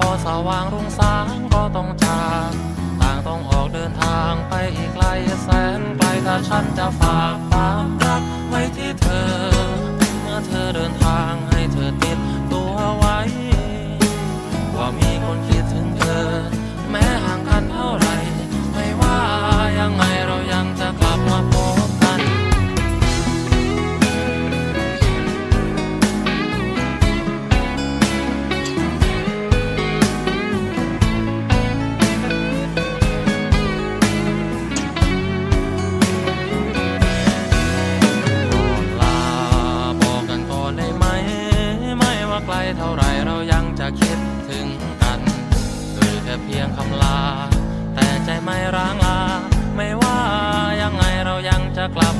พอสว่างรุ่งสางก็ต้องจากต่างต้องออกเดินทางไปอีกไกลแสนไกลถ้าฉันจะฝากความรักไว้ที่เธอ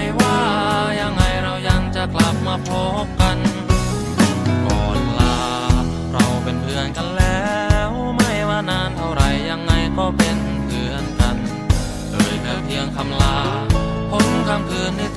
ไม่ว่า ยังไงเรายังจะกลับมาพบกัน ก่อนลา เราเป็นเพื่อนกันแล้ว ไม่ว่านานเท่าไหรยังไงก็เป็นเพื่อนกันเอ่ยแค่เพียงคำลาพ้นคำคืนที่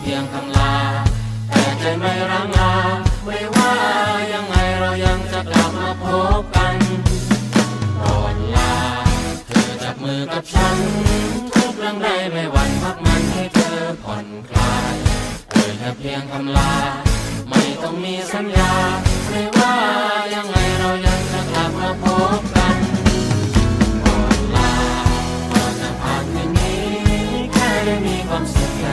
เพียงคำลา แต่ใจไม่ร้งลาไม่ว่ายังไงเรายังจะกลับมาพบกันก่อนลา เธอจับมือกับฉัน ทุกเรื่องใดไม่หวั่นพักมันให้เธอผ่อนคลายเอ่ยแค่เพียงคำลา ไม่ต้องมีสัญญาไม่ว่ายังไงเรายังจะกลับมาพบกันก่อนลาก่อนจะผ่านคืนนี้แค่ได้มีความสุขแค่